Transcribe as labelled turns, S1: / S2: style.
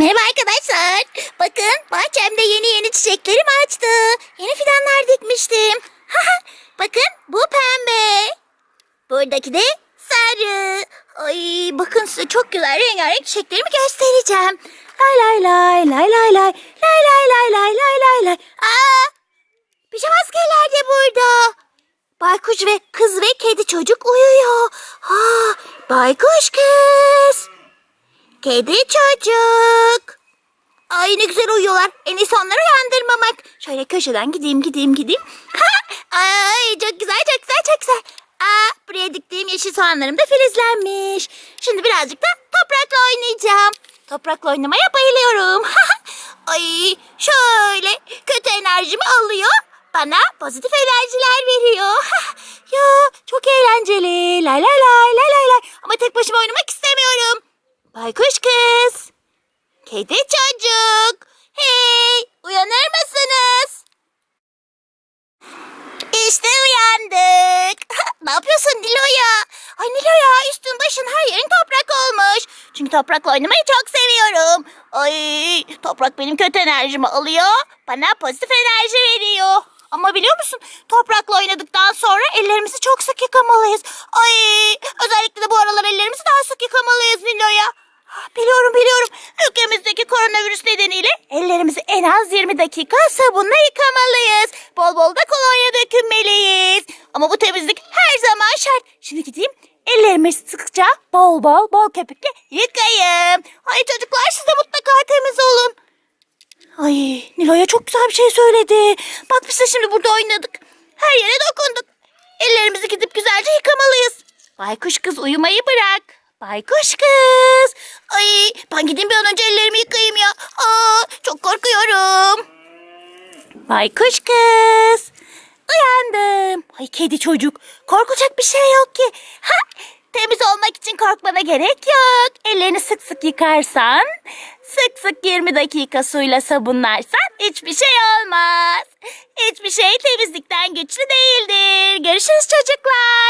S1: Merhaba arkadaşlar. Bakın bahçemde yeni yeni çiçeklerim açtı. Yeni fidanlar dikmiştim. bakın bu pembe. Buradaki de sarı. Ay bakın size çok güzel rengarenk çiçeklerimi göstereceğim. Lay lay lay lay lay lay lay lay lay lay lay lay lay. Aa! Pijama askerler de burada. Baykuş ve kız ve kedi çocuk uyuyor. Ha, baykuş kız. Kedi çocuk. Ay ne güzel uyuyorlar. En iyisi onları uyandırmamak. Şöyle köşeden gideyim gideyim gideyim. Ay çok güzel çok güzel çok güzel. Aa, buraya diktiğim yeşil soğanlarım da filizlenmiş. Şimdi birazcık da toprakla oynayacağım. Toprakla oynamaya bayılıyorum. Ay şöyle kötü enerjimi alıyor. Bana pozitif enerjiler veriyor. ya çok eğlenceli. Lay lay lay lay lay lay. Ama tek başıma oynamak istemiyorum. Baykuş kız. Kedi çocuk. Hey uyanır mısınız? İşte uyandık. ne yapıyorsun Nilo'ya? Ay Nilo'ya üstün başın her yerin toprak olmuş. Çünkü toprakla oynamayı çok seviyorum. Ay toprak benim kötü enerjimi alıyor. Bana pozitif enerji veriyor. Ama biliyor musun toprakla oynadıktan sonra ellerimizi çok sık yıkamalıyız. Ay özellikle de bu aralar ellerimizi daha sık yıkamalıyız Nilo'ya. Biliyorum biliyorum. Ülkemizdeki koronavirüs nedeniyle ellerimizi en az 20 dakika sabunla yıkamalıyız. Bol bol da kolonya dökünmeliyiz. Ama bu temizlik her zaman şart. Şimdi gideyim ellerimi sıkça bol bol bol köpükle yıkayayım. Ay çocuklar siz de mutlaka temiz olun. Ay Nilo'ya çok güzel bir şey söyledi. Bak biz de şimdi burada oynadık. Her yere dokunduk. Ellerimizi gidip güzelce yıkamalıyız. Baykuş kız uyumayı bırak. Baykuş kız. Ay ben gideyim bir an önce ellerimi yıkayayım ya. Aa, çok korkuyorum. Baykuş kız. Uyandım. Ay kedi çocuk. Korkacak bir şey yok ki. Ha, temiz olmak için korkmana gerek yok. Ellerini sık sık yıkarsan, sık sık 20 dakika suyla sabunlarsan hiçbir şey olmaz. Hiçbir şey temizlikten güçlü değildir. Görüşürüz çocuklar.